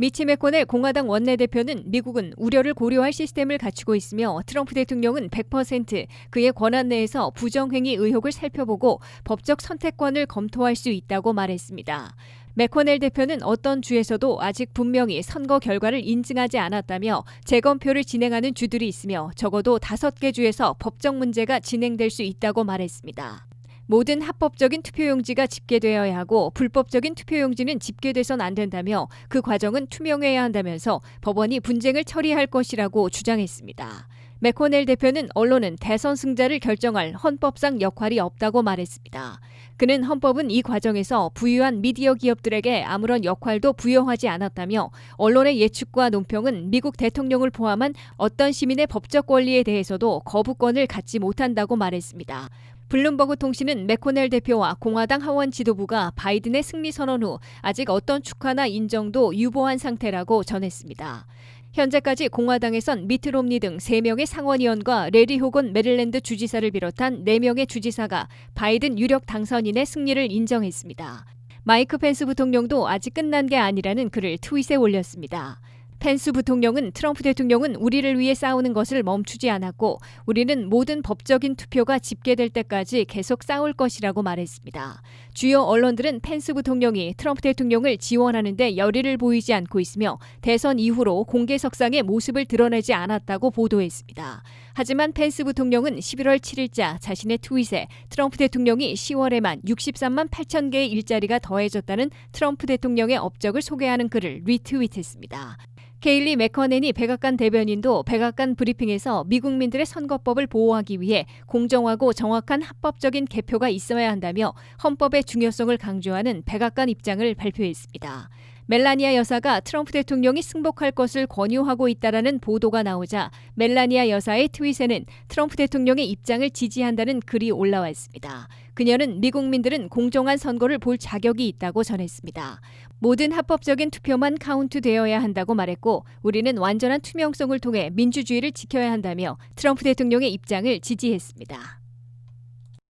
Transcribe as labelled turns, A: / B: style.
A: 미치 맥코넬 공화당 원내대표는 미국은 우려를 고려할 시스템을 갖추고 있으며 트럼프 대통령은 100% 그의 권한 내에서 부정행위 의혹을 살펴보고 법적 선택권을 검토할 수 있다고 말했습니다. 맥코넬 대표는 어떤 주에서도 아직 분명히 선거 결과를 인증하지 않았다며 재검표를 진행하는 주들이 있으며 적어도 다섯 개 주에서 법적 문제가 진행될 수 있다고 말했습니다. 모든 합법적인 투표용지가 집계되어야 하고 불법적인 투표용지는 집계돼선 안 된다며 그 과정은 투명해야 한다면서 법원이 분쟁을 처리할 것이라고 주장했습니다. 맥코넬 대표는 언론은 대선 승자를 결정할 헌법상 역할이 없다고 말했습니다. 그는 헌법은 이 과정에서 부유한 미디어 기업들에게 아무런 역할도 부여하지 않았다며 언론의 예측과 논평은 미국 대통령을 포함한 어떤 시민의 법적 권리에 대해서도 거부권을 갖지 못한다고 말했습니다. 블룸버그 통신은 맥코넬 대표와 공화당 하원 지도부가 바이든의 승리 선언 후 아직 어떤 축하나 인정도 유보한 상태라고 전했습니다. 현재까지 공화당에선 미트 롬니 등 3명의 상원의원과 레리 호건 메릴랜드 주지사를 비롯한 4명의 주지사가 바이든 유력 당선인의 승리를 인정했습니다. 마이크 펜스 부통령도 아직 끝난 게 아니라는 글을 트윗에 올렸습니다. 펜스 부통령은 트럼프 대통령은 우리를 위해 싸우는 것을 멈추지 않았고 우리는 모든 법적인 투표가 집계될 때까지 계속 싸울 것이라고 말했습니다. 주요 언론들은 펜스 부통령이 트럼프 대통령을 지원하는데 열의를 보이지 않고 있으며 대선 이후로 공개석상의 모습을 드러내지 않았다고 보도했습니다. 하지만 펜스 부통령은 11월 7일자 자신의 트윗에 트럼프 대통령이 10월에만 63만 8천 개의 일자리가 더해졌다는 트럼프 대통령의 업적을 소개하는 글을 리트윗했습니다. 케일리 맥커넨이 백악관 대변인도 백악관 브리핑에서 미국민들의 선거법을 보호하기 위해 공정하고 정확한 합법적인 개표가 있어야 한다며 헌법의 중요성을 강조하는 백악관 입장을 발표했습니다. 멜라니아 여사가 트럼프 대통령이 승복할 것을 권유하고 있다라는 보도가 나오자 멜라니아 여사의 트윗에는 트럼프 대통령의 입장을 지지한다는 글이 올라왔습니다. 그녀는 미국민들은 공정한 선거를 볼 자격이 있다고 전했습니다. 모든 합법적인 투표만 카운트되어야 한다고 말했고 우리는 완전한 투명성을 통해 민주주의를 지켜야 한다며 트럼프 대통령의 입장을 지지했습니다.